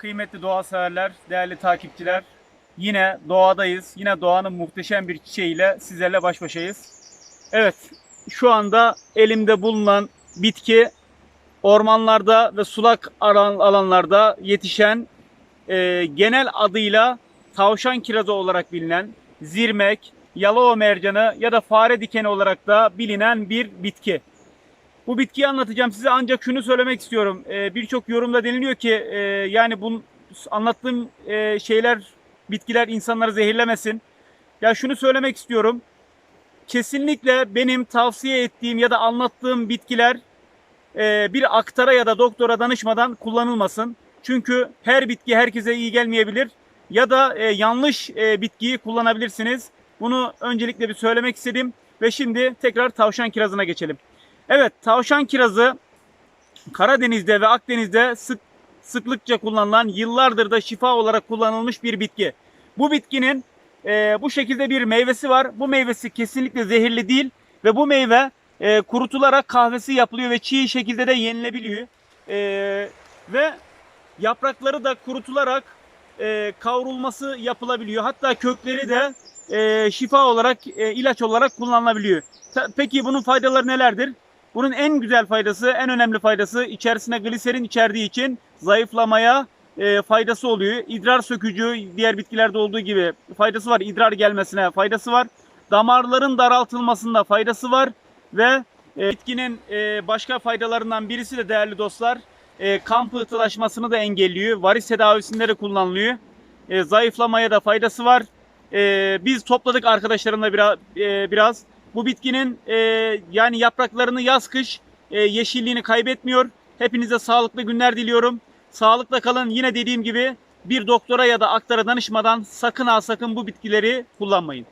Kıymetli doğa severler, değerli takipçiler. Yine doğadayız. Yine doğanın muhteşem bir çiçeğiyle sizlerle baş başayız. Evet, şu anda elimde bulunan bitki ormanlarda ve sulak alan- alanlarda yetişen e, genel adıyla tavşan kirazı olarak bilinen zirmek, yalova mercanı ya da fare dikeni olarak da bilinen bir bitki. Bu bitkiyi anlatacağım size ancak şunu söylemek istiyorum. Ee, Birçok yorumda deniliyor ki e, yani bu anlattığım e, şeyler, bitkiler insanları zehirlemesin. Ya şunu söylemek istiyorum. Kesinlikle benim tavsiye ettiğim ya da anlattığım bitkiler e, bir aktara ya da doktora danışmadan kullanılmasın. Çünkü her bitki herkese iyi gelmeyebilir ya da e, yanlış e, bitkiyi kullanabilirsiniz. Bunu öncelikle bir söylemek istedim ve şimdi tekrar tavşan kirazına geçelim. Evet, tavşan kirazı Karadeniz'de ve Akdeniz'de sık sıklıkça kullanılan, yıllardır da şifa olarak kullanılmış bir bitki. Bu bitkinin e, bu şekilde bir meyvesi var. Bu meyvesi kesinlikle zehirli değil ve bu meyve e, kurutularak kahvesi yapılıyor ve çiğ şekilde de yenilebiliyor. E, ve yaprakları da kurutularak e, kavrulması yapılabiliyor. Hatta kökleri de e, şifa olarak, e, ilaç olarak kullanılabiliyor. Ta- Peki bunun faydaları nelerdir? Bunun en güzel faydası, en önemli faydası içerisine gliserin içerdiği için zayıflamaya e, faydası oluyor. İdrar sökücü diğer bitkilerde olduğu gibi faydası var. İdrar gelmesine faydası var. Damarların daraltılmasında faydası var ve e, bitkinin e, başka faydalarından birisi de değerli dostlar e, kan pıhtılaşmasını da engelliyor. Varis tedavisinde de kullanılıyor. E, zayıflamaya da faydası var. E, biz topladık arkadaşlarımla biraz, e, biraz. Bu bitkinin e, yani yapraklarını yaz kış e, yeşilliğini kaybetmiyor. Hepinize sağlıklı günler diliyorum. Sağlıkla kalın. Yine dediğim gibi bir doktora ya da aktara danışmadan sakın ha sakın bu bitkileri kullanmayın.